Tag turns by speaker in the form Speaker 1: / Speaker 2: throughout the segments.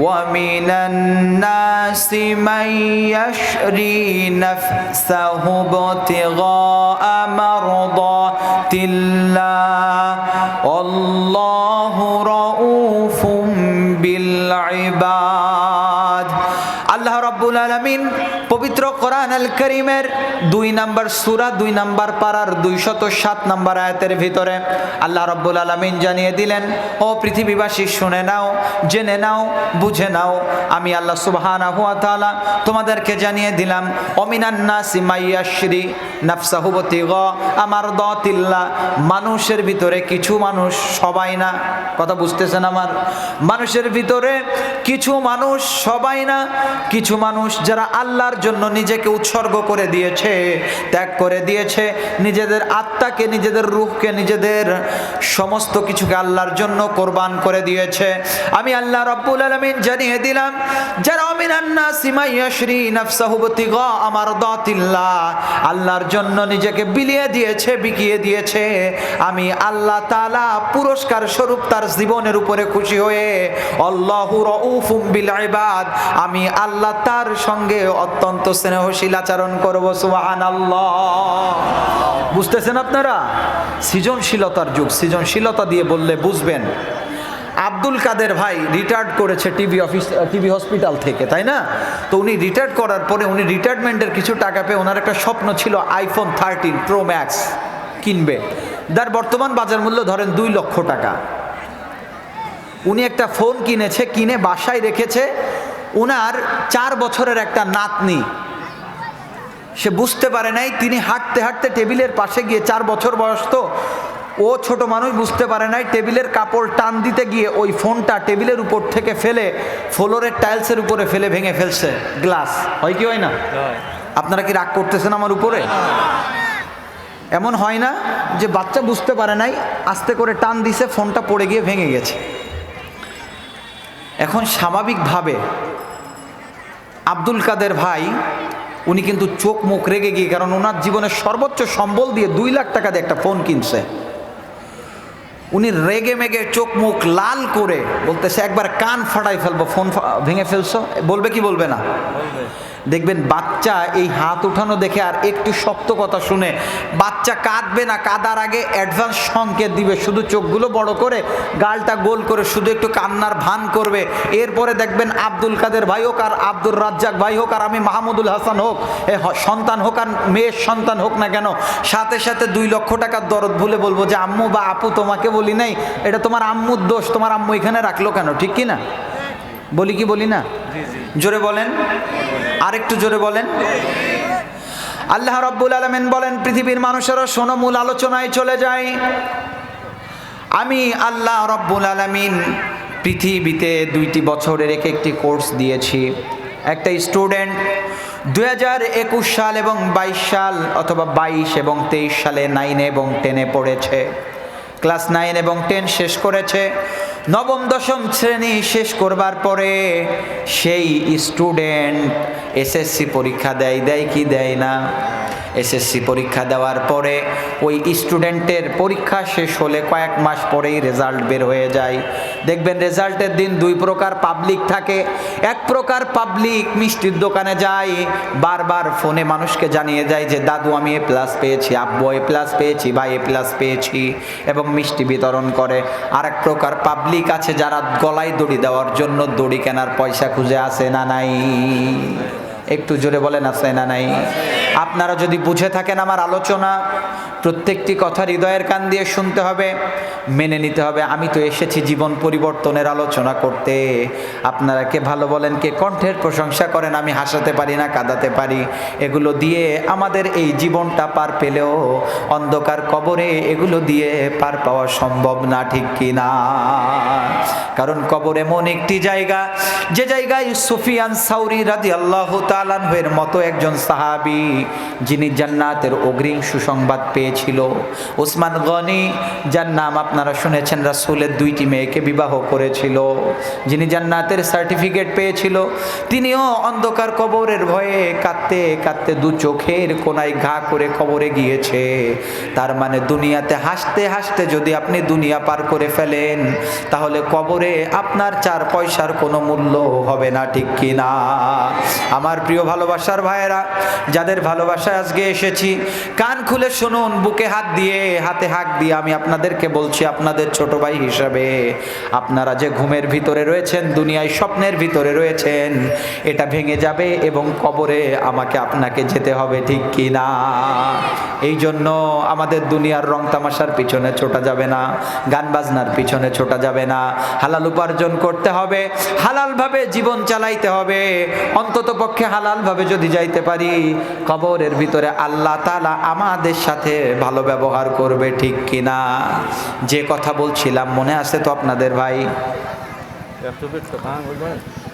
Speaker 1: ومن الناس من يشري نفسه ابتغاء مرضات الله. والله رؤوف بالعباد. পবিত্র কোরআন আল করিমের দুই নাম্বার সূরা, দুই নাম্বার পারার দুইশত সাত নাম্বার আয়াতের ভিতরে আল্লাহ রাব্বুল আলামিন জানিয়ে দিলেন, ও পৃথিবীবাসী, শুনে নাও, জেনে নাও, বুঝে নাও, আমি আল্লাহ সুবহানাহু ওয়া তাআলা তোমাদেরকে জানিয়ে দিলাম অমিনান্না নাসি মাইয়াশরি নাফসাহু বতিগা আমার দাতিল্লাহ মানুষের ভিতরে কিছু মানুষ সবাই না। কথা বুঝতেছেন আমার? মানুষের ভিতরে কিছু মানুষ সবাই না, কিছু মানুষ যারা আল্লাহর জন্য নিজেকে উৎসর্গ করে দিয়েছে, ত্যাগ করে দিয়েছে। নিজেদের আত্মাকে, নিজেদের রূহকে, নিজেদের সমস্ত কিছুকে আল্লাহর জন্য কোরবান করে দিয়েছে। আমি আল্লাহ রব্বুল আলমিন জানিয়ে দিলাম, যারা অমিনান্না সিমাইয়াশ্রী নাফসাহু বতিগা আমার দাতিল্লাহ, আল্লাহর জন্য নিজেকে বিলিয়ে দিয়েছে, বিকিয়ে দিয়েছে। আমি আল্লাহ তালা পুরস্কার স্বরূপ তার জীবনের উপরে খুশি হয়ে আল্লাহু রউফুম বিল আমি আল্লাহ তার সঙ্গে অত্যন্ত স্নেহশীল আচরণ করব, সুবহানাল্লাহ। বুঝতেছেন আপনারা? সৃজনশীলতার যুগ, সৃজনশীলতা দিয়ে বললে বুঝবেন। আব্দুল কাদের ভাই রিটায়ার্ড করেছে টিভি অফিস টিভি হসপিটাল থেকে, তাই না? তো উনি রিটায়ার্ড করার পরে উনি রিটায়ারমেন্টের কিছু টাকা পেয়ে ওনার একটা স্বপ্ন ছিল আইফোন থার্টিন প্রো ম্যাক্স কিনবে। যার বর্তমান বাজার মূল্য ধরেন দুই লক্ষ টাকা। উনি একটা ফোন কিনেছে, কিনে বাসায় রেখেছে উনার চার বছরের একটা নাতনি। সে বুঝতে পারে নাই, তিনি হাঁটতে হাঁটতে টেবিলের পাশে গিয়ে চার বছর বয়স তো, ও ছোট মানুষ বুঝতে পারে নাই, টেবিলের কাপড় টান দিতে গিয়ে ওই ফোনটা টেবিলের উপর থেকে ফেলে, ফ্লোরের টাইলসের উপরে ফেলে ভেঙে ফেলছে, গ্লাস। হয় কি হয় না? আপনারা কি রাগ করতেছেন আমার উপরে? এমন হয় না যে বাচ্চা বুঝতে পারে নাই, আস্তে করে টান দিছে, ফোনটা পড়ে গিয়ে ভেঙে গেছে। এখন স্বাভাবিকভাবে আব্দুল কাদের ভাই, উনি কিন্তু চোখ মুখ রেগে গিয়ে, কারণ ওনার জীবনের সর্বোচ্চ সম্বল দিয়ে দুই লাখ টাকা দিয়ে একটা ফোন কিনছে। উনি রেগে মেগে চোখ মুখ লাল করে বলতেছে, একবার কান ফাটাই ফেলব, ফোন ভেঙে ফেলছো? বলবে কি বলবে না? দেখবেন বাচ্চা এই হাত উঠানো দেখে আর একটু শক্ত কথা শুনে, বাচ্চা কাঁদবে না, কাদার আগে অ্যাডভান্স সংকেত দিবে, শুধু চোখগুলো বড় করে, গালটা গোল করে, শুধু একটু কান্নার ভান করবে। এরপরে দেখবেন আব্দুল কাদের ভাই হোক আর আব্দুর রাজ্জাক ভাই হোক আর আমি মাহমুদুল হাসান হোক, এ সন্তান হোক আর মেয়ের সন্তান হোক না কেন, সাথে সাথে দুই লক্ষ টাকার দরদ ভুলে বলব যে, আম্মু বা আপু তোমাকে বলি নাই, এটা তোমার আম্মুর দোষ, তোমার আম্মু এখানে রাখল কেন? ঠিক কি না? বলি কি বলি না? জোরে বলেন। আরেকটু জোরে বলেন। আল্লাহ রব্বুল আলমেন বলেন, পৃথিবীর মানুষেরা শোনো মূল আলোচনায় চলে যায়। আমি আল্লাহ রব্বুল আলমিন পৃথিবীতে দুইটি বছরের এক একটি কোর্স দিয়েছি। একটা স্টুডেন্ট দুই হাজার একুশ সাল এবং বাইশ সাল অথবা বাইশ এবং তেইশ সালে নাইনে এবং টেনে পড়েছে। ক্লাস নাইন এবং টেন শেষ করেছে। নবম, দশম শ্রেণি শেষ করবার পরে সেই স্টুডেন্ট এসএসসি পরীক্ষা দেয় দেয় কি দেয় না? এসএসসি পরীক্ষা দেওয়ার পরে ওই স্টুডেন্টের পরীক্ষা শেষ হলে কয়েক মাস পরেই রেজাল্ট বের হয়ে যায়। দেখবেন রেজাল্টের দিন দুই প্রকার পাবলিক থাকে। এক প্রকার পাবলিক মিষ্টির দোকানে যায়, বারবার ফোনে মানুষকে জানিয়ে যায় যে, দাদু, আমি এ প্লাস পেয়েছি, আব্বু, এ প্লাস পেয়েছি, বা এ প্লাস পেয়েছি, এবং মিষ্টি বিতরণ করে। আর এক প্রকার পাবলিক আছে যারা গলায় দড়ি দেওয়ার জন্য দড়ি কেনার পয়সা খুঁজে আসে না, নাই। একটু জোরে বলেন আছে না, নাই? আপনারা যদি বুঝে থাকেন আমার আলোচনা, প্রত্যেকটি কথা হৃদয়ের কান দিয়ে শুনতে হবে, মেনে নিতে হবে। আমি তো এসেছি জীবন পরিবর্তনের আলোচনা করতে। আপনারা কে ভালো বলেন, কে কণ্ঠের প্রশংসা করেন, আমি হাসাতে পারি না, কাঁদাতে পারি। এগুলো দিয়ে আমাদের এই জীবনটা পার পেলেও অন্ধকার কবরে এগুলো দিয়ে পার পাওয়া সম্ভব না, ঠিক কি না কারণ কবর এমন একটি জায়গা, যে জায়গায় সুফিয়ান সাউরি রাজি আল্লাহ তালানহের মতো একজন সাহাবি, যিনি জান্নাতের অগ্রিম সুসংবাদ পেয়েছিল। ওসমান গনি, যার নাম আপনারা শুনেছেন, রাসুলের দুইটি মেয়েকে বিবাহ করেছিল, যিনি জান্নাতের সার্টিফিকেট পেয়েছিল। তিনিও অন্ধকার কবরের ভয়ে কাঁদতে কাঁদতে দু চোখের কোনায় ঘা করে কবরে গিয়েছে। তার মানে দুনিয়াতে হাসতে হাসতে যদি আপনি দুনিয়া পার করে ফেলেন, তাহলে কবর আপনার চার পয়সার কোনো মূল্য হবে না, ঠিক কি না আমার প্রিয় ভালোবাসার ভাইয়েরা, যাদের ভালোবাসায় আজকে এসেছি, কান খুলে শুনুন, বুকে হাত দিয়ে, হাতে হাত দিয়ে আমি আপনাদেরকে বলছি, আপনাদের ছোট ভাই হিসাবে, আপনারা যে ঘুমের ভিতরে রয়েছেন, দুনিয়ায় স্বপ্নের ভিতরে রয়েছেন, এটা ভেঙে যাবে এবং কবরে আমাকে আপনাকে যেতে হবে, ঠিক কি না এই জন্য আমাদের দুনিয়ার রং তামাশার পিছনে ছোটা যাবে না, গান বাজনার পিছনে ছোটা যাবে না হালাল উপার্জন করতে হবে হালালভাবে জীবন চালাইতে হবে অন্তত পক্ষে হালালভাবে যদি যাইতে পারি কবরের ভিতরে আল্লাহ তালা আমাদের সাথে ভালো ব্যবহার করবে ঠিক কিনা? যে কথা বলছিলাম মনে আছে তো আপনাদের ভাই?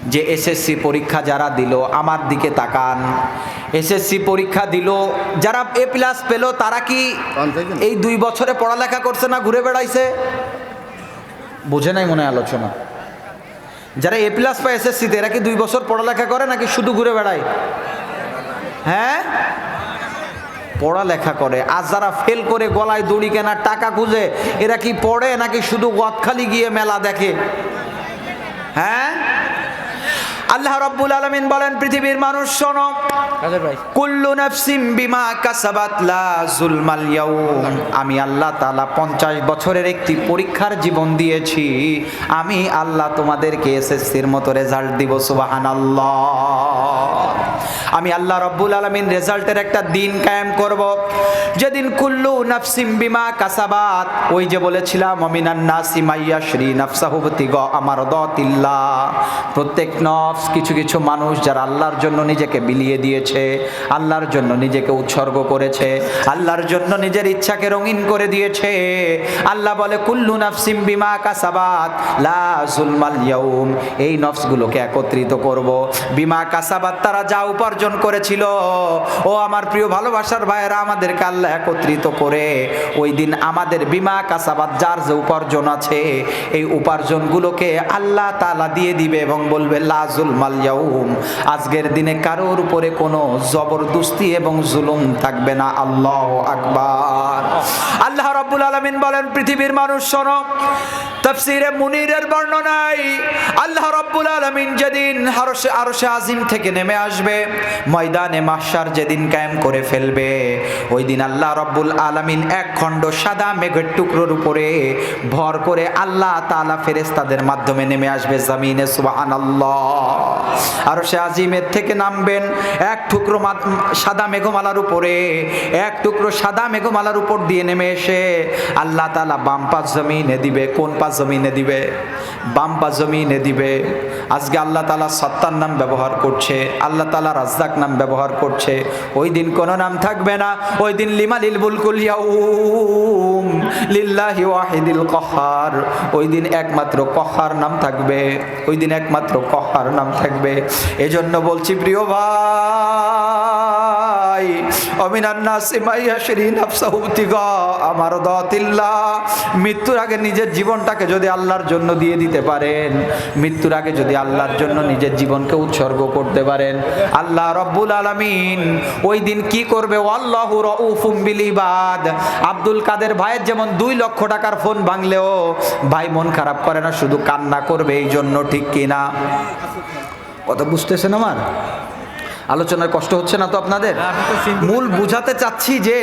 Speaker 1: যে এসএসসি পরীক্ষা যারা দিল আমার দিকে তাকান। এসএসসি পরীক্ষা দিল যারা এ প্লাস পেল তারা কি এই দুই বছরে পড়ালেখা করছে না ঘুরে বেড়াইছে? বুঝে নাই মনে আলোচনা। যারা এ প্লাস পায় এসএসসিতে এরা কি দুই বছর পড়ালেখা করে নাকি শুধু ঘুরে বেড়ায়? হ্যাঁ? পড়ালেখা করে। আর যারা ফেল করে গলায় দড়ি কেনার টাকা খুঁজে, এরা কি পড়ে নাকি শুধু গদখালি গিয়ে মেলা দেখে? হ্যাঁ? আল্লাহ রব্বুল আলমিন বলেন পৃথিবীর মানুষ শোনো। কুল্লু নাফসিম বিমা কাসাবাত লা জুলমাল ইয়াউম। আমি আল্লাহ তাআলা 50 বছরের একটি পরীক্ষার জীবন দিয়েছি। আমি আল্লাহ তোমাদেরকে এসএসসির মতো রেজাল্ট দিব সুবহানাল্লাহ। আমি আল্লাহ রব্বুল আলমিন রেজাল্টের একটা দিন কায়েম করব। যেদিন কুল্লু নাফসিম বিমা কাসাবাত, ওই যে বলেছিলাম, অমিনান নাসি মাইয়া শ্রী নাফসাহুবতি গ আমার দতিল্লা প্রত্যেক নফস কিছু কিছু মানুষ যারা আল্লাহর জন্য নিজেকে বিলিয়ে দিয়েছে, আল্লাহর জন্য নিজেকে উৎসর্গ করেছে, আল্লাহর জন্য নিজের ইচ্ছাকে রঙিন করে দিয়েছে। আল্লাহ বলে, কুল্লু নাফসিম বিমা কাসাবাত, লা ইয়াউম। এই নফসগুলোকে একত্রিত করব। বিমা কাসাবাত, তারা যা উপার্জন করেছিল। ও আমার প্রিয় ভালোবাসার ভাইয়েরা, আমাদেরকে আল্লাহ একত্রিত করে ওই দিন আমাদের বিমা কাসাবাত, যার যে উপার্জন আছে, এই উপার্জনগুলোকে আল্লাহ তালা দিয়ে দিবে এবং বলবে লাজুল মালিয়াউম আজকের দিনে কারোর উপরে কোনো জবরদস্তি এবং জুলুম থাকবে না। আল্লাহ আকবার। আল্লাহ রাব্বুল আলামিন বলেন, পৃথিবীর মানুষ শোনো, তাফসিরে মুনিরের বর্ণনায় আল্লাহ রাব্বুল আলামিন যেদিন আরশে আরশে আজিম থেকে নেমে আসবে, ময়দানে মাহশার যেদিন কায়েম করে ফেলবে ওই দিন আল্লাহ রাব্বুল আলামিন এক খণ্ড সাদা মেঘের টুকরোর উপরে ভর করে আল্লাহ তাআলা ফেরেশতাদের মাধ্যমে নেমে আসবে জমিনে, সুবহানাল্লাহ। আরশে আজিমের থেকে নামবেন, এক টুকরো সাদা মেঘমালার উপরে, এক টুকরো সাদা মেঘমালার উপর দিয়ে নেমে এসে আল্লাহ তাআলা বাম পাশ জমিনে দিবে, কোন পাশ জমিনে দিবে? বাম পাশ জমিনে দিবে। আজকে আল্লাহ তালা সত্তার নাম ব্যবহার করছে, আল্লাহ তাআলা রাজ্জাক নাম ব্যবহার করছে। ওই দিন কোনো নাম থাকবে না, ওই দিন লিমালিল বুলকুল ইয়াউম লিল্লাহি ওয়াহিদিল কহার। ওই দিন একমাত্র কহার নাম থাকবে, ওই দিন একমাত্র কহার নাম থাকবে। এজন্য বলছি, প্রিয় ভাই দাতিল্লা মৃত্যুর আগে নিজের জীবনটাকে যদি আল্লাহর জন্য দিয়ে দিতে পারেন, মৃত্যুর আগে যদি আল্লাহর জন্য নিজের জীবনকে উৎসর্গ করতে পারেন। আল্লাহ রব্বুল আলামিন ওই দিন কি করবে? আব্দুল কাদের ভাইয়ের যেমন দুই লক্ষ টাকার ফোন ভাঙলেও, ভাই মন খারাপ করে না, শুধু কান্না করবে এই জন্য ঠিক কিনা? কথা বুঝতেছেন আমার? আলোচনার কষ্ট হচ্ছে না তো আপনাদের? মূল বুঝাতে চাচ্ছি যে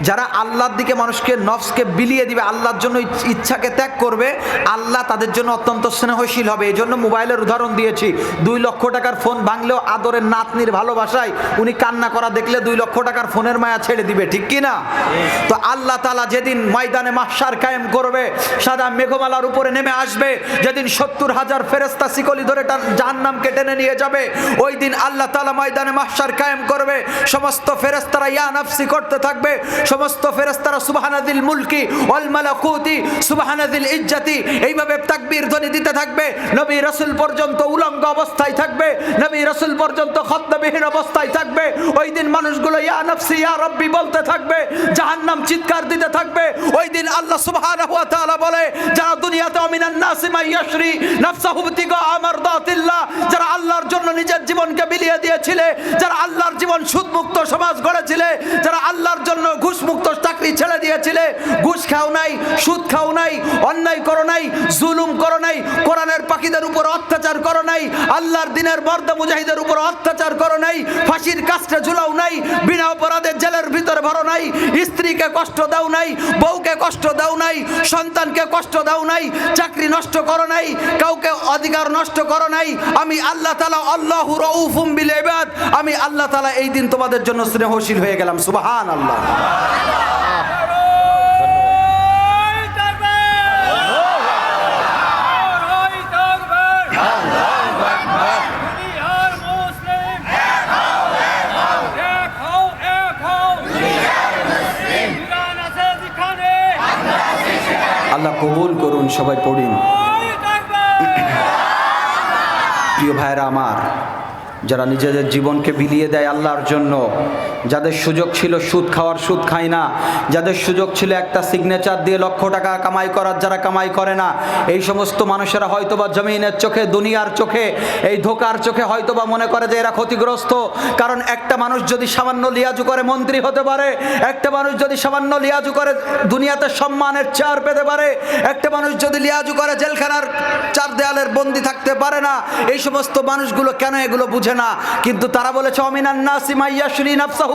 Speaker 1: যারা আল্লাহর দিকে মানুষকে নফসকে বিলিয়ে দিবে আল্লাহর জন্য ইচ- ইচ্ছাকে ত্যাগ করবে আল্লাহ তাদের জন্য অত্যন্ত স্নেহশীল হবে। এই জন্য মোবাইলের উদাহরণ দিয়েছি। দুই লক্ষ টাকার ফোন ভাঙলেও আদরের নাতনির ভালোবাসায় উনি কান্না করা দেখলে দুই লক্ষ টাকার ফোনের মায়া ছেড়ে দিবে ঠিক কি না? তো আল্লাহ তালা যেদিন ময়দানে মাসার কায়েম করবে সাদা মেঘমালার উপরে নেমে আসবে যেদিন সত্তর হাজার ফেরেস্তা শিকলি ধরে তার জাহান্নামকে টেনে নিয়ে যাবে ওই দিন আল্লাহ তালা ময়দানে মাসার কায়েম করবে। সমস্ত ফেরেস্তারা ইয়া নাফসি করতে থাকবে। সমস্ত ফেরেস্তারা সুবহানাদিল মুলকি ওয়াল মালাকুতি সুবহানাদিল ইজ্জাতি। এইভাবে তাকবীর ধ্বনি দিতে থাকবে। নবী রাসূল পর্যন্ত উলঙ্গ অবস্থায় থাকবে। নবী রাসূল পর্যন্ত খদ্দবিহীন অবস্থায় থাকবে। ওই দিন মানুষগুলো ইয়া নাফসি, ইয়া রব্বি বলতে থাকবে। জাহান্নাম চিৎকার দিতে থাকবে। ওই দিন আল্লাহ সুবহানাহু ওয়া তাআলা বলে, যারা দুনিয়াতে অমিনান নাসি মাইয়াশরি নাফসাহু বিতিগা আমারদাতিল্লাহ যারা আল্লাহর জন্য নিজের জীবনকে বিলিয়ে দিয়েছিলে যারা আল্লাহর জীবন সুদমুক্ত সমাজ গড়েছিলে, যারা আল্লাহর জন্য ঘুষমুক্ত চাকরি ছেড়ে দিয়েছিলে, ঘুষ খাও নাই, সুদ খাও নাই, অন্যায় করো নাই, জুলুম করো নাই, কোরআনের পাখিদের উপর অত্যাচার করো নাই, আল্লাহর দিনের মর্দা মুজাহিদের উপর অত্যাচার করো নাই, ফাঁসির কাস্টে ঝুলাও নাই, বিনা অপরাধে জেলের ভিতরে ভরো নাই, স্ত্রীকে কষ্ট দাও নাই, বউকে কষ্ট দাও নাই, সন্তানকে কষ্ট দাও নাই, চাকরি নষ্ট করো নাই, কাউকে অধিকার নষ্ট করো নাই, আমি আল্লাহ তালা আল্লাহ রউফুম বিল ইবাদ আমি আল্লাহ তালা এই দিন তোমাদের জন্য স্নেহশীল হয়ে গেলাম সুবহান আল্লাহ আল্লাহ কবুল করুন, সবাই পড়িন। প্রিয় ভাইরা আমার যারা নিজেদের জীবনকে বিলিয়ে দেয় আল্লাহর জন্য। যাদের সুযোগ ছিল সুদ খাওয়ার সুদ খায় না। যাদের সুযোগ ছিল একটা সিগনেচার দিয়ে লক্ষ টাকা কামাই করার, যারা কামাই করে না, এই সমস্ত মানুষেরা হয়তোবা জমিনের চোখে, দুনিয়ার চোখে, এই ধোকার চোখে হয়তোবা মনে করে যে এরা ক্ষতিগ্রস্ত। কারণ একটা মানুষ যদি সামান্য লিয়াজু করে মন্ত্রী হতে পারে, একটা মানুষ যদি সামান্য লিয়াজু করে দুনিয়াতে সম্মানের চেয়ার পেতে পারে, একটা মানুষ যদি লিয়াজু করে জেলখানার চার দেয়ালের বন্দি থাকতে পারে না, এই সমস্ত মানুষগুলো কেন এগুলো বুঝে না? কিন্তু তারা বলেছে অমিনান নাসিমাইয়াশরি নাফসাহুবতিগা আমার দাতিল্লাহ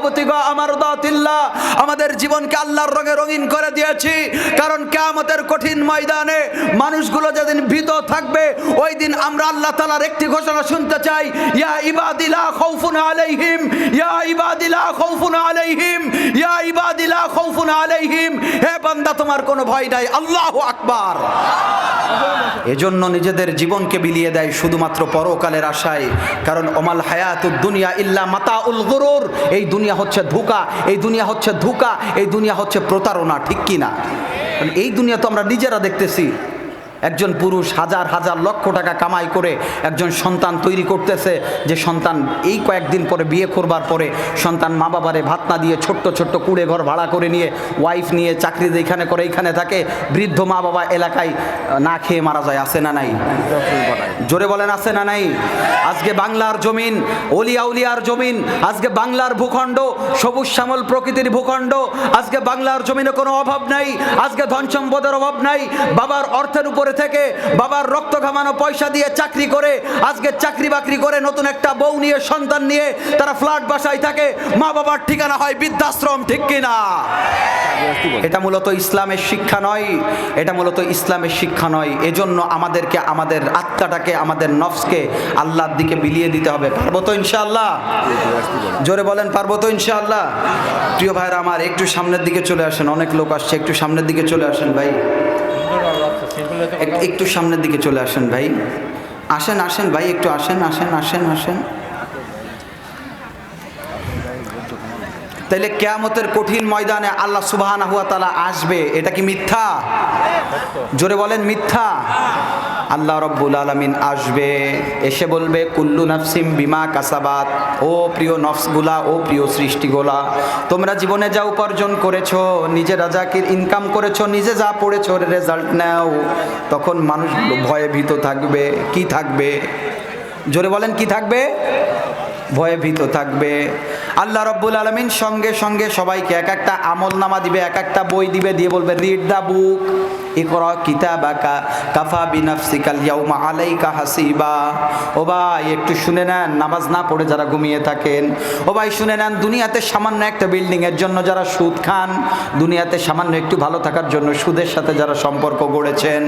Speaker 1: আমাদের জীবনকে আল্লাহর রঙে রঙিন করে দিয়েছি। কারণ কিয়ামতের কঠিন ময়দানে মানুষগুলো যেদিন ভীত থাকবে, ওই দিন আমরা আল্লাহ তাআলার একটি ঘোষণা শুনতে চাই, ইয়া ইবাদিলা খাউফুন আলাইহিম, ইয়া ইবাদিলা খাউফুন আলাইহিম, ইয়া ইবাদিলা খাউফুন আলাইহিম। হে বান্দা, তোমার কোনো ভয় নাই, আল্লাহু আকবার। এজন্য নিজেদের জীবনকে বিলিয়ে দেয় শুধুমাত্র পরকালের আশায়, কারণ ওমাল হায়াতুদ দুনিয়া ইল্লা মাতা উল গরুর, এই দুনিয়া হচ্ছে ধোকা, এই দুনিয়া হচ্ছে ধোকা, এই দুনিয়া হচ্ছে প্রতারণা, ঠিক কি না? এই দুনিয়া তো আমরা নিজেরা দেখতেছি। একজন পুরুষ হাজার হাজার লক্ষ টাকা কামাই করে একজন সন্তান তৈরি করতেছে, যে সন্তান এই কয়েকদিন পরে বিয়ে করবার পরে সন্তান মা বাবারে ভাত না দিয়ে ছোট্ট ছোট্ট কুড়ে ঘর ভাড়া করে নিয়ে ওয়াইফ নিয়ে চাকরি যেখানে করে এইখানে থাকে, বৃদ্ধ মা বাবা এলাকায় না খেয়ে মারা যায়, আছে না নাই? জোরে বলেন, আছে না নাই? আজকে বাংলার জমিন, অলিয়া উলিয়ার জমিন, আজকে বাংলার ভূখণ্ড, সবুজ শ্যামল প্রকৃতির ভূখণ্ড, আজকে বাংলার জমিনে কোনো অভাব নাই, আজকে ধন সম্পদের অভাব নাই, বাবার অর্থের উপরে থেকে বাবার রক্ত ঘামানো পয়সা দিয়ে চাকরি করে, আজকে চাকরি বাকরি করে নতুন একটা বউ নিয়ে, সন্তান নিয়ে তারা ফ্ল্যাট বাসায় থাকে, মা বাবার ঠিকানা হয় বৃদ্ধাশ্রম, ঠিক কিনা? এটা মূলত ইসলামের শিক্ষা নয়, এটা মূলত ইসলামের শিক্ষা নয়। এজন্য আমাদেরকে, আমাদের আত্মাটাকে, আমাদের নফসকে আল্লাহর দিকে বিলিয়ে দিতে হবে। পারব তো ইনশাআল্লাহ? জোরে বলেন, পারব তো ইনশাআল্লাহ? প্রিয় ভাইরা আমার, একটু সামনের দিকে চলে আসেন, অনেক লোক আসছে, একটু সামনের দিকে চলে আসেন ভাই। একটু সামনের দিকে চলে আসেন ভাই। আসেন আসেন ভাই একটু আসেন আসেন আসেন আসেন। তাইলে কেয়ামতের কঠিন ময়দানে আল্লাহ তালা আসবে। এটা কি মিথ্যা? জোরে বলেন, মিথ্যা। আল্লাহ রব্বুল আলমিন আসবে, এসে বলবে, কুল্লু নাফসিম বিমা কাসাবাত। ও প্রিয় নফসগুলা, ও প্রিয় সৃষ্টিগুলা, তোমরা জীবনে যা উপার্জন করেছ নিজেরা যা ইনকাম করেছ, নিজে যা পড়েছো রেজাল্ট নাও। তখন মানুষ ভয়ে ভীত থাকবে। কি থাকবে? জোরে বলেন, কি থাকবে? ভয়ে ভীত থাকবে। আল্লাহ রব্বুল আলমিন সঙ্গে সঙ্গে সবাইকে এক একটা আমল নামা দিবে, এক একটা বই দিবে, দিয়ে বলবে রিড দ্য বুক ইকরা কিতাবাকা কাফা বিনাফসিকাল ইয়াউমা আলাইকা হাসিবা। ও ভাই, একটু শুনে নেন, নামাজ না পড়ে যারা ঘুমিয়ে থাকেন। ও ভাই, শুনে নেন, দুনিয়াতে সামান্য একটা বিল্ডিং এর জন্য যারা সুদ খান, দুনিয়াতে সামান্য একটু ভালো থাকার জন্য সুদের সাথে যারা সম্পর্ক গড়েছেন,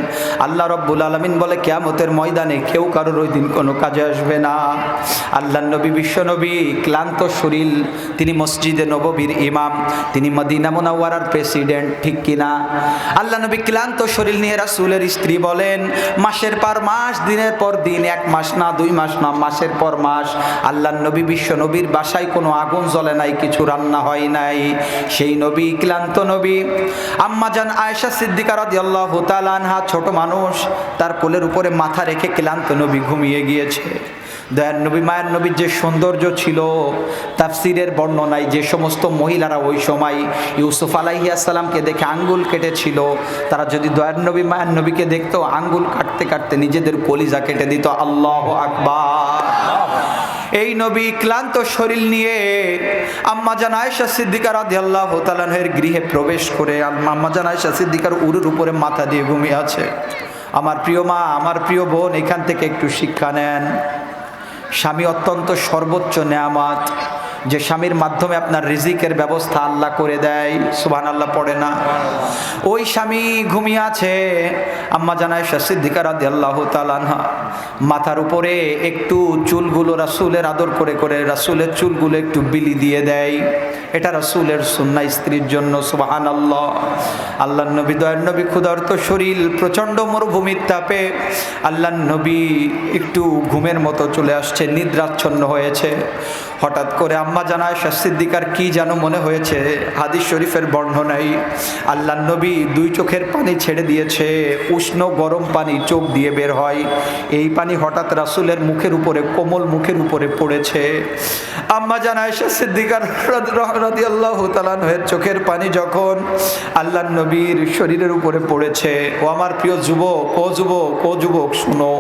Speaker 1: আল্লাহ রব্বুল আলমিন বলে, কেয়ামতের ময়দানে কেউ কারোর ওই দিন কোনো কাজে আসবে না। আল্লাহ নবী বিশ্বনবী ক্লান্ত শরীর, তিনি মসজিদে নববীর ইমাম, তিনি মদিনা মোনাওয়ারার প্রেসিডেন্ট ঠিক কিনা? আল্লাহ নবী ক্লান্ত শরীর নিয়ে রাসুলের স্ত্রী বলেন, মাসের পর মাস, দিনের পর দিন, এক মাস না, দুই মাস না, মাসের পর মাস আল্লাহ নবী বিশ্ব নবীর বাসায় কোনো আগুন জ্বলে নাই, কিছু রান্না হয় নাই। সেই নবী, ক্লান্ত নবী আম্মাজান আয়েশা সিদ্দিকা রাদিয়াল্লাহু তাআলা ছোট মানুষ, তার কোলের উপরে মাথা রেখে ক্লান্ত নবী ঘুমিয়ে গিয়েছে। দয়ার নবী, মায়ের নবীর যে সৌন্দর্য ছিল, তাফসিরের বর্ণনায় যে সমস্ত মহিলারা ওই সময় ইউসুফ আলাইহিয়াসাল্লামকে দেখে আঙ্গুল কেটেছিল, তারা যদি দয়ার নবী, মায়ের নবীকে দেখতো, আঙ্গুল কাটতে কাটতে নিজেদের কলিজা কেটে দিত। আল্লাহ আকবার। এই নবী ক্লান্ত শরীর নিয়ে আম্মা জান আয়েশা সিদ্দিকা রাদিয়াল্লাহু তাআলার গৃহে প্রবেশ করে আম্মা জান আয়েশা সিদ্দিকার উরুর উপরে মাথা দিয়ে ঘুমিয়ে আছে। আমার প্রিয় মা, আমার প্রিয় বোন, এখান থেকে একটু শিক্ষা নেন। স্বামী অত্যন্ত সর্বোচ্চ নেয়ামাত। যে স্বামীর মাধ্যমে আপনার রিজিকের ব্যবস্থা আল্লাহ করে দেয় সুবহান আল্লাহ পড়ে না। ওই স্বামী ঘুমিয়ে আছে, আম্মা জানায় সিদ্দিকার আল্লাহ তালানহা মাথার উপরে একটু চুলগুলো রাসুলের আদর করে করে রাসুলের চুলগুলো একটু বিলি দিয়ে দেয়। এটা রাসুলের সুন্না স্ত্রীর জন্য সুবাহান আল্লাহ আল্লাহ নবী, দয়ার নবী, ক্ষুধার্ত শরীর, প্রচণ্ড মরুভূমির তাপে আল্লাহ নবী একটু ঘুমের মতো চলে আসছে, নিদ্রাচ্ছন্ন হয়েছে। হঠাৎ করে আম্মা জানায় সিদ্দিকার কি যেন মনে হয়েছে, হাদিস শরীফের বর্ণনাই আল্লাহ নবী দুই চোখের পানি ছেড়ে দিয়েছে, উষ্ণ গরম পানি চোখ দিয়ে বের হয়, এই পানি হঠাৎ রাসুলের মুখের উপরে, কোমল মুখের উপরে পড়েছে। আম্মা জানায় সিদ্দিকার আল্লাহ তালানহের চোখের পানি যখন আল্লাহ নবীর শরীরের উপরে পড়েছে, ও আমার প্রিয় যুবক, ও যুবক ও যুবক, শুনো।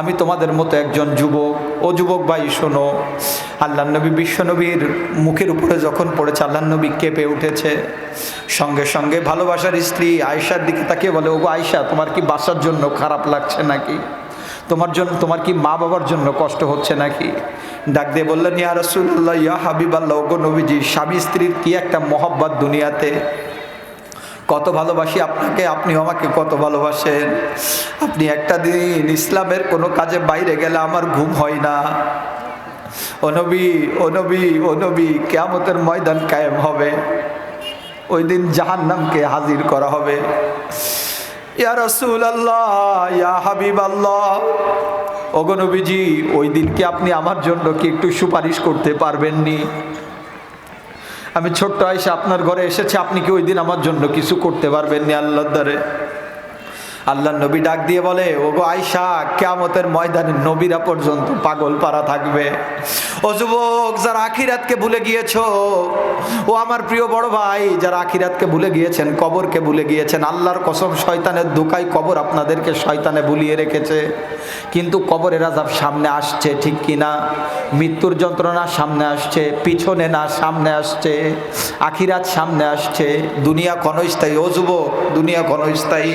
Speaker 1: আমি তোমাদের মতো একজন যুবক। ও যুবক ভাই, শোনো, আল্লাহ নবী বিশ্বনবীর মুখের উপরে যখন পড়েছে, আল্লাহ নবী কেঁপে উঠেছে। সঙ্গে সঙ্গে ভালোবাসার স্ত্রী আয়সার দিকে তাকে বলে, ওগো আয়সা তোমার কি বাসার জন্য খারাপ লাগছে নাকি? তোমার জন্য তোমার কি মা বাবার জন্য কষ্ট হচ্ছে নাকি? ডাক দিয়ে বললেন, ইয়া রসুল্লাহ ইয়া হাবিব আল্লাহ ওগো নবীজি, স্বামী স্ত্রীর কি একটা মহব্বত দুনিয়াতে? কত ভালোবাসি আপনাকে আপনি আমাকে কত ভালোবাসেন। আপনি একটা দিন ইসলামের কোনো কাজে বাইরে গেলে আমার ঘুম হয় না। ও নবী ও নবী ও নবী, কেয়ামতের ময়দান কায়েম হবে। ওই দিন জাহান্নামকে হাজির করা হবে। ইয়া রসুল আল্লাহ ইয়া হাবিব আল্লাহ অগনবীজি ওই দিনকে আপনি আমার জন্য কি একটু সুপারিশ করতে পারবেননি? আমি ছোট্ট আয়সা আপনার ঘরে এসেছি, আপনি কি ওই দিন আমার জন্য কিছু করতে পারবেননি আল্লাহর দ্বারে? আল্লাহ নবী ডাক দিয়ে বলে, ওগো আয়সা কেয়ামতের ময়দানে নবীরা পর্যন্ত পাগল পারা থাকবে। ও যুবক, যারা আখিরাতকে ভুলে গিয়েছো, ও আমার প্রিয় বড় ভাই, যারা আখিরাতকে ভুলে গিয়েছেন, কবরকে ভুলে গিয়েছেন, আল্লাহর কসম শয়তানের দোকাই কবর আপনাদেরকে শয়তানে ভুলিয়ে রেখেছে। কিন্তু কবরের আজাব সামনে আসছে, ঠিক কিনা? মৃত্যুর যন্ত্রণা সামনে আসছে, পিছনে না সামনে আসছে, আখিরাত সামনে আসছে, দুনিয়া ক্ষণস্থায়ী যুবক, দুনিয়া ক্ষণস্থায়ী।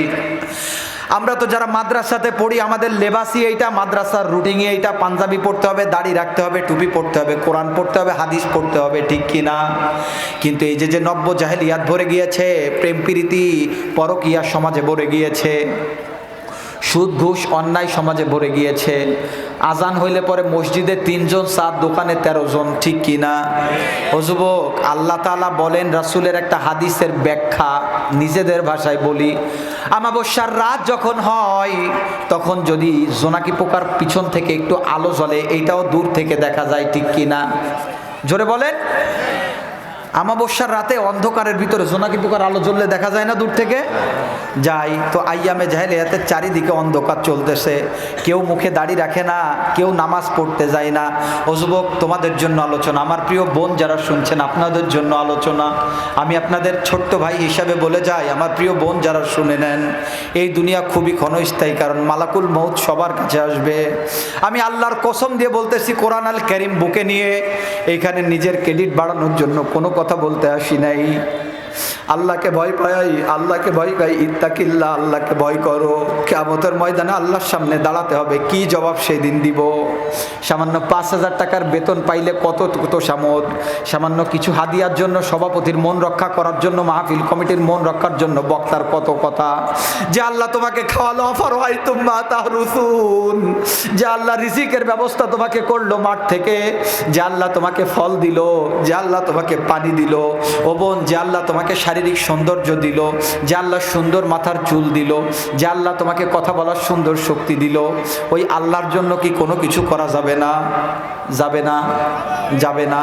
Speaker 1: আমরা তো যারা মাদ্রাসাতে পড়ি, আমাদের লেবাসই এইটা, মাদ্রাসার রুটিংয়ে এইটা, পাঞ্জাবি পড়তে হবে, দাড়ি রাখতে হবে, টুপি পড়তে হবে, কোরআন পড়তে হবে, হাদিস পড়তে হবে, ঠিক কি না কিন্তু এই যে যে নব্য জাহেলিয়াত ভরে গিয়েছে, প্রেম প্রীতি পরকিয়া সমাজে ভরে গিয়েছে সুদ, ঘুষ, অন্যায় সমাজে ভরে গিয়েছে। আজান হইলে পরে মসজিদে তিনজন, সাত, দোকানে তেরো জন ঠিক কিনা ও যুবক, আল্লাহ তালা বলেন, রাসুলের একটা হাদিসের ব্যাখ্যা নিজেদের ভাষায় বলি। আমাবস্যার রাত যখন হয়, তখন যদি জোনাকি পোকার পিছন থেকে একটু আলো জ্বলে এইটাও দূর থেকে দেখা যায়, ঠিক কিনা জোরে বলেন। আমাবস্যার রাতে অন্ধকারের ভিতরে জোনাকি পোকার আলো জ্বললে দেখা যায় না দূর থেকে? যাই, তো আইয়ামে জাহেলিয়াতের চারিদিকে অন্ধকার চলতেছে। কেউ মুখে দাড়ি রাখে না, কেউ নামাজ পড়তে যায় না। ও যুবক, তোমাদের জন্য আলোচনা। আমার প্রিয় বোন যারা শুনছেন, আপনাদের জন্য আলোচনা। আমি আপনাদের ছোট্ট ভাই হিসাবে বলে যাই, আমার প্রিয় বোন যারা শুনে নেন, এই দুনিয়া খুবই ক্ষণস্থায়ী, কারণ মালাকুল মৌত সবার কাছে আসবে। আমি আল্লাহর কসম দিয়ে বলতেছি, কোরআন আল করিম বুকে নিয়ে এইখানে নিজের ক্রেডিট বাড়ানোর জন্য কোনো কথা বলতে আসি নাই। আল্লাহকে ভয় পাই, আল্লাহকে ভয় পাই ইত্তাকিল্লা আল্লাহকে ভয় করো। কেমতের ময়দানে আল্লাহর সামনে দাঁড়াতে হবে, কি জবাব সেই দিন দিব? সামান্য পাঁচ হাজার টাকার বেতন পাইলে কত কত সামদ? সামান্য কিছু হাদিয়ার জন্য, সভাপতির মন রক্ষা করার জন্য, মাহফিল কমিটির মন রক্ষার জন্য বক্তার কত কথা? যে আল্লাহ তোমাকে খাওয়ালো, অফার হয় তোমা তাহরুসুন। যে আল্লাহ রিজিকের ব্যবস্থা তোমাকে করল মাঠ থেকে, যে আল্লাহ তোমাকে ফল দিল, যে আল্লাহ তোমাকে পানি দিল। ও বোন, যে আল্লাহ তোমাকে শারীরিক সৌন্দর্য দিল, যে আল্লাহ সুন্দর মাথার চুল দিল, যে আল্লাহ তোমাকে কথা বলার সুন্দর শক্তি দিল, ওই আল্লাহর জন্য কি কোনো কিছু করা যাবে না? যাবে না যাবে না,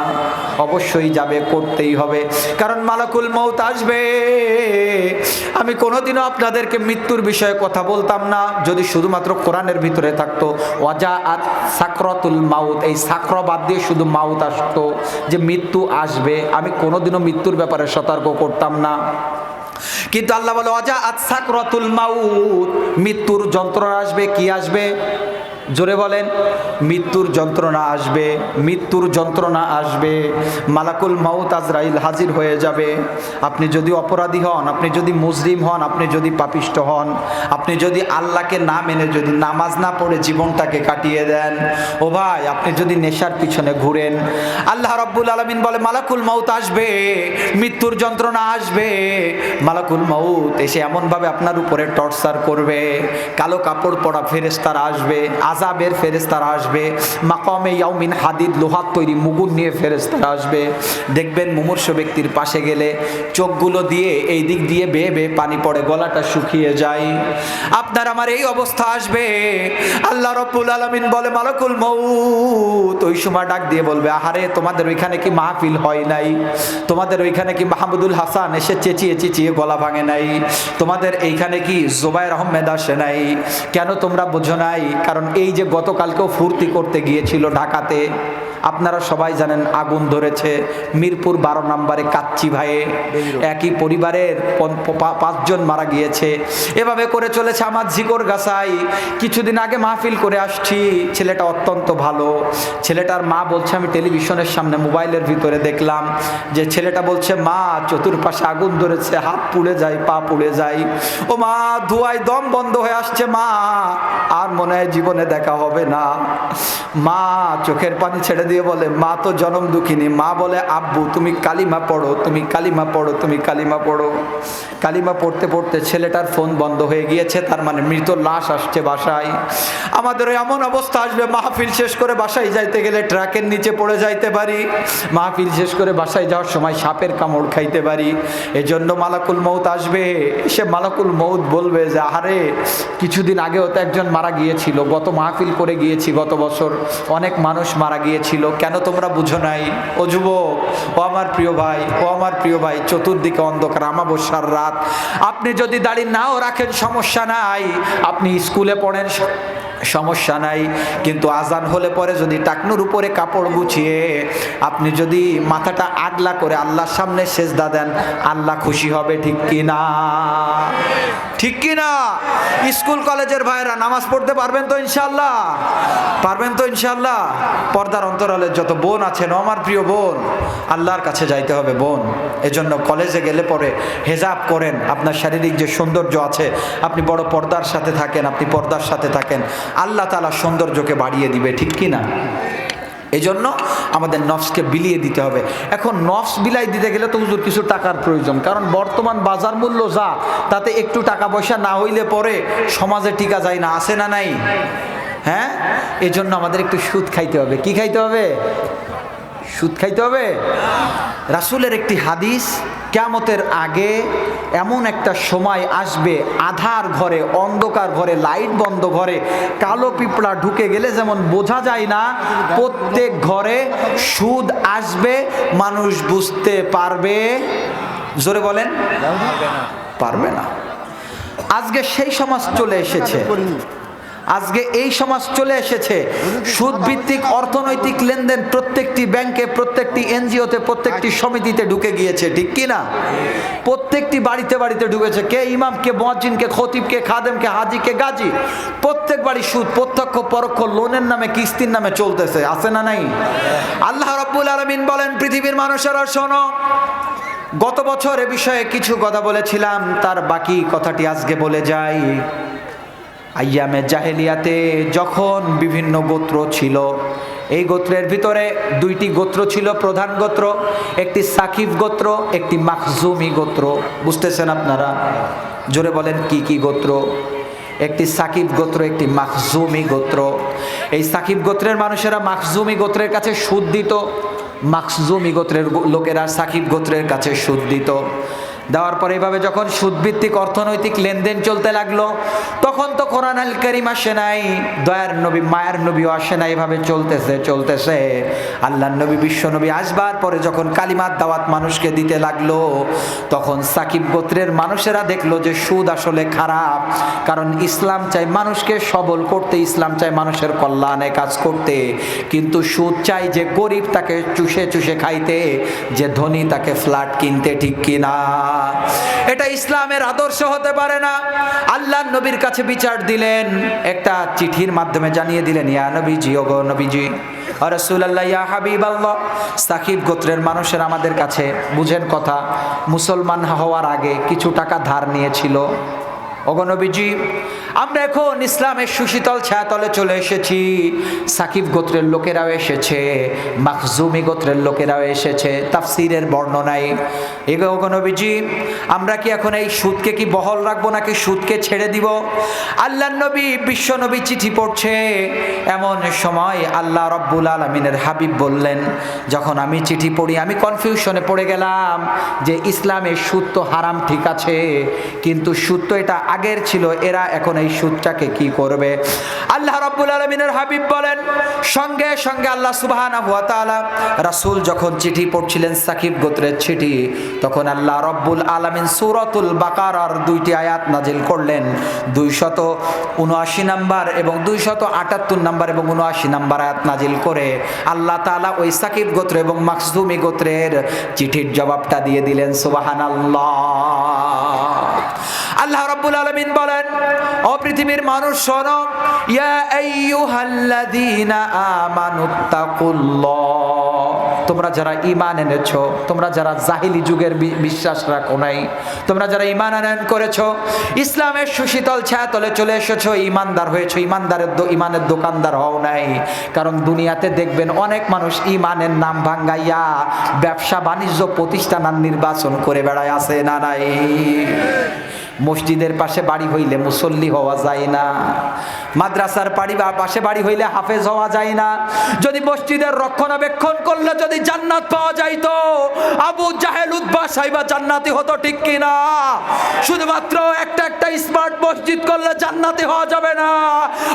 Speaker 1: অবশ্যই যাবে, করতেই হবে। কারণ মালাকুল মৌত আসবে। আমি কোনোদিনও আপনাদেরকে মৃত্যুর বিষয়ে কথা বলতাম না, যদি শুধুমাত্র কোরআনের ভিতরে থাকতো, ওয়াজা আত সাকরতুল মাউত, এই সাকর বাদ দিয়ে শুধু মাউত আসতো, যে মৃত্যু আসবে। আমি কোনোদিনও মৃত্যুর ব্যাপারে সতর্ক করতাম না। কিন্তু আল্লাহ বলে অজা আত সাকরতুল মাউত। মৃত্যুর যন্ত্রণা আসবে কি আসবে? জোরে বলেন, মৃত্যুর যন্ত্রণা আসবে, মৃত্যুর যন্ত্রণা আসবে, মালাকুল মাউত আজরাইল হাজির হয়ে যাবে। আপনি যদি অপরাধী হন, আপনি যদি মুসলিম হন, আপনি যদি পাপিষ্ট হন, আপনি যদি আল্লাহকে না মেনে যদি নামাজ না পড়ে জীবনটাকে কাটিয়ে দেন, ও ভাই, আপনি যদি নেশার পিছনে ঘুরেন, আল্লাহ রব্বুল আলমিন বলে, মালাকুল মাউত আসবে, মৃত্যুর যন্ত্রণা আসবে। মালাকুল মাউত এসে এমনভাবে আপনার উপরে টর্চার করবে, কালো কাপড় পরা ফেরেস্তারা আসবে আজাবের ফেরেস্তারা আসবে। মাকামে ইয়াউমিন হাদিদ লোহার তৈরি মুগুর নিয়ে ফেরেস্তারা আসবে। দেখবেন মুমূর্ষ ব্যক্তির পাশে গেলে চোখগুলো দিয়ে এই দিক দিয়ে বেয়ে বেয়ে পানি পড়ে, গলাটা শুকিয়ে যায়। আপনার আমার এই অবস্থা আসবে। আল্লাহ রব্বুল আলমিন বলে, মালাকুল মৌত ওই সময় ডাক দিয়ে বলবে, আহারে, তোমাদের ওইখানে কি মাহফিল হয় নাই? তোমাদের ওইখানে কি মাহমুদুল হাসান এসে চেঁচিয়ে চেঁচিয়ে গলা ভাঙে নাই? তোমাদের এইখানে কি জোবায়ের আহমেদ আসে নাই? কেন তোমরা বোঝো নাই? কারণ এই যে গতকালকেও ফুর্তি করতে গিয়েছিল ঢাকাতে আপনারা সবাই জানেন আগুন ধরেছে মিরপুর বারো নম্বরে কাচ্চি ভাইয়ে। একই পরিবারের পাঁচজন মারা গিয়েছে। এভাবে করে চলেছে আমার ঝিকর গাছাই। কিছুদিন আগে মাহফিল করে আসছি। ছেলেটা অত্যন্ত ভালো। ছেলেটার মা বলছে, আমি টেলিভিশনের সামনে মোবাইলের ভিতরে দেখলাম যে ছেলেটা বলছে, মা, চতুর্পাশে আগুন ধরেছে, হাত পুড়ে যায়, পা পুড়ে যায়। ও মা, ধোয়ায় দম বন্ধ হয়ে আসছে, মা। আর মনে হয় জীবনে দেখা হবে না। মা, চোখের পানি ছেড়ে দিয়ে বলে, মা তো জনম দুঃখিনী। মা বলে, আব্বু, তুমি কালিমা পড়ো, তুমি কালিমা পড়ো, তুমি কালিমা পড়ো। কালিমা পড়তে পড়তে ছেলেটার ফোন বন্ধ হয়ে গিয়েছে, তার মানে মৃত লাশ আসছে বাসায়। আমাদের এমন অবস্থা আসবে, মাহফিল শেষ করে বাসায় যাইতে গেলে ট্রাকের নিচে পড়ে যাইতে পারি। মাহফিল শেষ করে বাসায় যাওয়ার সময় সাপের কামড় খাইতে পারি। এজন্য মালাকুল মৌত আসবে। সে মালাকুল মৌত বলবে যে, আহারে, কিছুদিন আগেও তো একজন মারা গিয়েছিল। গত মাহফিল করে গিয়েছি গত বছর। অনেক মানুষ মারা গিয়েছিল। কেন তোমরা বুঝো নাই? ও যুবক, ও আমার প্রিয় ভাই, ও আমার প্রিয় ভাই, চতুর্দিকে অন্ধকার, আমাবস্যার রাত। আপনি যদি দাড়ি নাও রাখেন, সমস্যা নাই। আপনি স্কুলে পড়েন সমস্যা নাই। কিন্তু আজান হলে পরে যদি টাকনুর উপরে কাপড় গুছিয়ে আপনি যদি মাথাটা আগলা করে আল্লাহর সামনে সেজদা দেন, আল্লাহ খুশি হবে, ঠিক কি না ঠিক কি না স্কুল কলেজের ভাইরা নামাজ পড়তে পারবেন তো ইনশাল্লাহ পারবেন তো ইনশাল্লাহ পর্দার অন্তরালের যত বোন আছেন আমার প্রিয় বোন, আল্লাহর কাছে যাইতে হবে বোন। এজন্য কলেজে গেলে পরে হেজাব করেন। আপনার শারীরিক যে সৌন্দর্য আছে, আপনি বড় পর্দার সাথে থাকেন, আপনি পর্দার সাথে থাকেন। আল্লাহ তালা সৌন্দর্যকে বাড়িয়ে দিবে, ঠিক কি না এই জন্য আমাদের নফসকে বিলিয়ে দিতে হবে। এখন নফস বিলাই দিতে গেলে তো হুজুর কিছু টাকার প্রয়োজন। কারণ বর্তমান বাজার মূল্য যা, তাতে একটু টাকা পয়সা না হইলে পরে সমাজে টিকা যায় না আসে না নাই? হ্যাঁ? এজন্য আমাদের একটু সুদ খাইতে হবে। কি খাইতে হবে? সুদ খাইতে হবে? রাসুলের একটি হাদিস কেমতের আগে এমন একটা সময় আসবে আধার ঘরে অন্ধকার ঘরে লাইট বন্ধ ঘরে কালো পিঁপড়া ঢুকে গেলে যেমন বোঝা যায় না প্রত্যেক ঘরে সুদ আসবে মানুষ বুঝতে পারবে। জোরে বলেন। পারবে না। আজকে সেই সমাজ চলে এসেছে। আজকে এই সমাজ চলে এসেছে। সুদ ভিত্তিক অর্থনৈতিক লেনদেন প্রত্যেকটি ব্যাংকে, প্রত্যেকটি এনজিওতে, প্রত্যেকটি সমিতিতে ঢুকে গিয়েছে, ঠিক কি না? প্রত্যেকটি বাড়িতে বাড়িতে ঢুকেছে। কে ইমাম, কে মহাজিন কে খতিব, কে খাদেম, কে হাজি, কে গাজী। প্রত্যেক বাড়ি সুদ, প্রত্যক্ষ, পরোক্ষ লোনের নামে, কিস্তির নামে চলতেছে। আছে না নাই? আল্লাহ রব্বুল আলমিন বলেন, পৃথিবীর মানুষেরা, শোনো, গত বছর এ বিষয়ে কিছু কথা বলেছিলাম, তার বাকি কথাটি আজকে বলে যাই। আইয়ামে জাহেলিয়াতে যখন বিভিন্ন গোত্র ছিল, এই গোত্রের ভিতরে দুইটি গোত্র ছিল, প্রধান গোত্র, একটি সাকিব গোত্র, একটি মাখজুমি গোত্র। বুঝতেছেন আপনারা? জোরে বলেন, কি কি গোত্র? একটি সাকিব গোত্র, একটি মাখজুমি গোত্র। এই সাকিব গোত্রের মানুষেরা মাখজুমি গোত্রের কাছে সুদ দিত। মাখজুমি গোত্রের লোকেরা সাকিব গোত্রের কাছে সুদ দিত। দেওয়ার পরে এভাবে যখন সুদভিত্তিক অর্থনৈতিক লেনদেন চলতে লাগল, তখন তো কোরআন আল করিম আসে নাই, দয়ার নবী, মায়ার নবীও আসে নাই, এভাবে চলতেছে চলতেছে। আল্লাহ নবী, বিশ্ব নবী আসবার পরে যখন কালিমার দাওয়াত মানুষকে দিতে লাগল, তখন সাকিব গোত্রের মানুষেরা দেখল যে সুদ আসলে খারাপ, কারণ ইসলাম চাই মানুষকে সবল করতে, ইসলাম চাই মানুষের কল্যাণে কাজ করতে। কিন্তু সুদ চাই যে গরিব তাকে চুষে চুষে খাইতে, যে ধনী তাকে ফ্ল্যাট কিনতে ঠিক কিনা। এটা ইসলামের আদর্শ হতে পারে না। আল্লাহ নবীর কাছে বিচার দিলেন, একটা চিঠির মাধ্যমে জানিয়ে দিলেন, ইয়া নবীজি, ওগো নবীজি রসুল্লাহ ইয়া হাবিব আল্লাহ সাকিব গোত্রের মানুষের আমাদের কাছে বুঝেন কথা, মুসলমান হওয়ার আগে কিছু টাকা ধার নিয়েছিল। অগনবীজি আমরা এখন ইসলামের সুশীতল ছায়াতলে চলে এসেছি। সাকিব গোত্রের লোকেরাও এসেছে, মাখজুমি গোত্রের লোকেরাও এসেছে, তাফসিরের বর্ণনায়। এগো অগনবীজি আমরা কি এখন এই সুদকে কি বহল রাখব নাকি সুদকে ছেড়ে দিব? আল্লাহ নবী, বিশ্ব নবী চিঠি পড়ছে। এমন সময় আল্লাহ রব্বুল আলমিনের হাবিব বললেন, যখন আমি চিঠি পড়ি, আমি কনফিউশনে পড়ে গেলাম যে ইসলামের সুদ তো হারাম ঠিক আছে, কিন্তু সুদ তো এটা আগের ছিল, এরা এখন এই সুদটাকে কি করবে? আল্লাহ রব্বুল আলমিনের হাবিব বলেন, সঙ্গে সঙ্গে আল্লাহ সুবাহানা রাসূল যখন চিঠি পড়ছিলেন সাকিব গোত্রের চিঠি, তখন আল্লাহ রব্বুল আলমিন সুরতুল বাকারার দুইটি আয়াত নাজিল করলেন। দুইশত উনআশি নাম্বার এবং দুইশত আটাত্তর নাম্বার এবং উনআশি নাম্বার আয়াত নাজিল করে আল্লাহ তাআলা ওই সাকিব গোত্র এবং মাকসুমি গোত্রের চিঠির জবাবটা দিয়ে দিলেন সুবাহান আল্লাহ রাব্বুল আলামিন বলেন, ও পৃথিবীর মানুষ, শোনো, ইয়া আমানুত্তাকুল্লাহ তোমরা যারা ঈমান এনেছো, তোমরা যারা জাহিলি যুগের বিশ্বাস রাখো নাই, তোমরা যারা ঈমান আনয়ন করেছ, ইসলামের সুশীতল ছায়াতলে চলে এসেছ, ঈমানদার হয়েছো ইমানদারের ইমানের দোকানদার হও নাই। কারণ দুনিয়াতে দেখবেন অনেক মানুষ ঈমানের নাম ভাঙ্গাইয়া ব্যবসা বাণিজ্য প্রতিষ্ঠান নির্বাচন করে বেড়ায় আছে না নাই? মসজিদের পাশে বাড়ি হইলে মুসল্লি হওয়া যায় না। মাদ্রাসার বাড়ি বা পাশে বাড়ি হইলে হাফেজ হওয়া যায় না। যদি মসজিদের রক্ষণাবেক্ষণ করলে যদি জান্নাত পাওয়া যাইতো, আবু জাহেল উদ্বা সাইবা জান্নাতি হতো ঠিক কিনা? শুধুমাত্র একটা একটা স্মার্ট মসজিদ করলে জান্নাতি হওয়া যাবে না।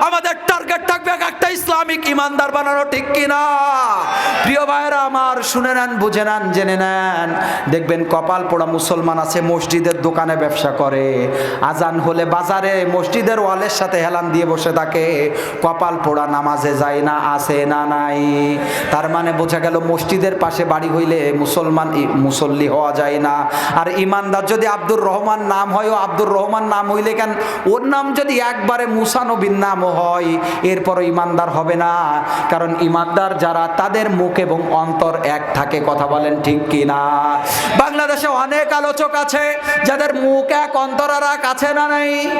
Speaker 1: আমাদের টার্গেট থাকবে এক একটা ইসলামিক ইমানদার বানানো ঠিক কিনা? প্রিয় ভাইরা আমার, শুনে নেন, বুঝে নেন, জেনে নেন। দেখবেন কপাল পোড়া মুসলমান আছে, মসজিদের দোকানে ব্যবসা করে। আজান হলে বাজারে মসজিদের ওয়ালের সাথে হেলান দিয়ে বসে থাকে। কপাল পোড়া নামাজে যায় না, আসে না, নাই। তার মানে বোঝা গেল মসজিদের পাশে বাড়ি হইলে মুসলমান মুসল্লি হওয়া যায় না। আর ইমানদার যদি আব্দুর রহমান নাম হয়, ও আব্দুর রহমান নাম হইলে কেন? ওর নাম যদি একবারে মুসানবিন নামও হয়, এরপরও ইমানদার হবে না। কারণ ইমানদার যারা, তাদের মুখ এবং অন্তর এক থাকে, কথা বলেন ঠিক কি না বাংলাদেশে অনেক আলোচক আছে, যাদের মুখ এক, অন্তর আর এক আছে না নাই।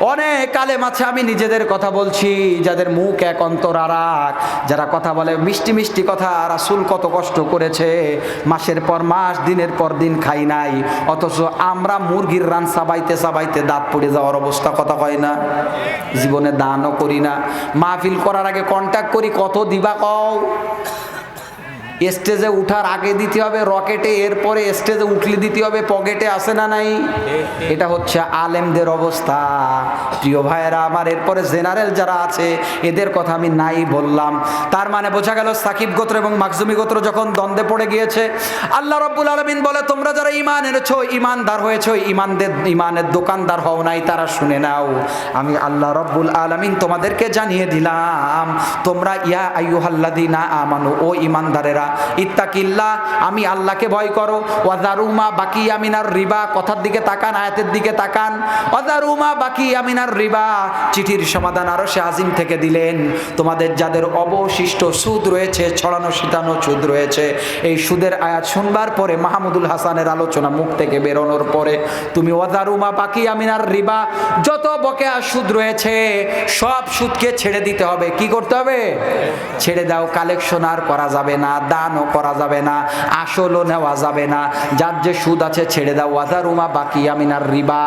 Speaker 1: অনেক আলেম আছে, আমি নিজেদের কথা বলছি, যাদের মুখ এক অন্তর আর এক যারা কথা বলে মিষ্টি মিষ্টি কথা, রাসুল কত কষ্ট করেছে। মাসের পর মাস, দিনের পর দিন খাই নাই। অথচ আমরা মুরগির রান সাবাইতে সাবাইতে দাঁত পড়ে যাওয়ার অবস্থা কথা হয় না। জীবনে দানও করি না। মাহফিল করার আগে কন্ট্যাক্ট করি, কত দিবা কও? স্টেজে উঠার আগে দিতে হবে রকেটে, এরপরে স্টেজে উঠলে দিতে হবে পকেটে আসে না নাই? এটা হচ্ছে আলেমদের অবস্থা। প্রিয় ভাইয়েরা, আমার এরপরে জেনারেল যারা আছে, এদের কথা আমি নাই বললাম। তার মানে বোঝা গেল সাকিব গোত্র এবং মাকজুমি গোত্র যখন দ্বন্দ্বে পড়ে গিয়েছে, আল্লাহ রব্বুল আলমিন বলে, তোমরা যারা ইমান এনেছো ইমানদার হয়েছো ইমানদের ইমানের দোকানদার হও নাই, তারা শুনে নাও। আমি আল্লাহ রব্বুল আলমিন তোমাদেরকে জানিয়ে দিলাম, তোমরা ইয়া আইয়ুহাল্লাদিনা আমানু, ও ইমানদারেরা ইত্তাকিল্লা আমি আল্লাহকে ভয় করো। ওয়াজারুমা বাকি আমিনার রিবা, কথার দিকে তাকান, আয়াতের দিকে তাকান। ওয়াজারুমা বাকি আমিনার রিবা, চিঠির সমাধান আরও সে আজিম থেকে দিলেন। তোমাদের যাদের অবশিষ্ট সুদ রয়েছে, ছড়ানো, ছিটানো সুদ রয়েছে, এই সুদের আয়াত শুনবার পরে মাহমুদুল হাসানের আলোচনা মুখ থেকে বেরোনোর পরে, তুমি ওয়াজারুমা বাকি আমিনার রিবা, যত বকেয়া সুদ রয়েছে, সব সুদকে ছেড়ে দিতে হবে। কি করতে হবে? ছেড়ে দাও, কালেকশন আর করা যাবে না। দানও করা যাবে না, আসলও নেওয়া যাবে না। যার যে সুদ আছে ছেড়ে দাও। ওয়াজারুমা বাকি আমিনার রিবা।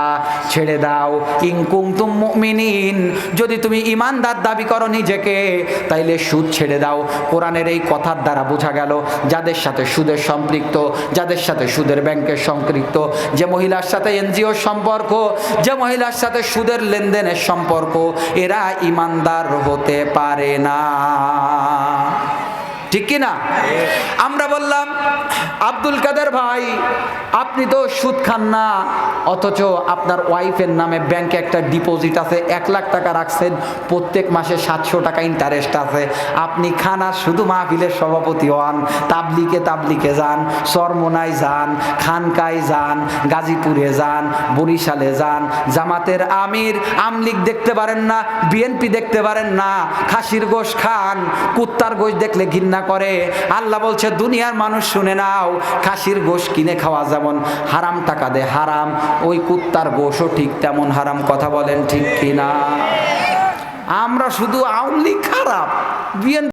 Speaker 1: ছেড়ে দাও। ইনকুম তুম মুমিনিন। যদি তুমি ইমানদার দাবি করো নিজেকে, তাইলে সুদ ছেড়ে দাও। কোরআনের এই কথার দ্বারা বোঝা গেল, যাদের সাথে সুদের সম্পৃক্ত, যাদের সাথে সুদের ব্যাংকের সম্পৃক্ত, যে মহিলার সাথে এনজিওর সম্পর্ক, যে মহিলার সাথে সুদের লেনদেনের সম্পর্ক, এরা ইমানদার হতে পারে না। ঠিক কি কিনা আমরা বললাম, আব্দুল কাদের ভাই, আপনি তো সুদ খান না, অথচ আপনার ওয়াইফের নামে ব্যাংকে একটা ডিপোজিট আছে, এক লাখ টাকা রাখছেন, প্রত্যেক মাসে সাতশো টাকা ইন্টারেস্ট আছে। আপনি খানা শুধু মাহফিলের সভাপতি হন, তাবলিকে তাবলিকে যান চরমোনায় যান, খানকায় যান, গাজীপুরে যান, বরিশালে যান, জামাতের আমির, আমলিক দেখতে পারেন না, বিএনপি দেখতে পারেন না, খাসির গোশ খান, কুত্তার গোশ দেখলে ঘৃণা করে। আল্লাহ বলছে, দুনিয়ার মানুষ শুনে নাও, খাসির গোশ কিনে খাওয়া যেমন হারাম টাকা দে, হারাম। ওই কুত্তার গোশও ঠিক তেমন হারাম। কথা বলেন ঠিক কিনা? আমরা শুধু আউলি খারাপ।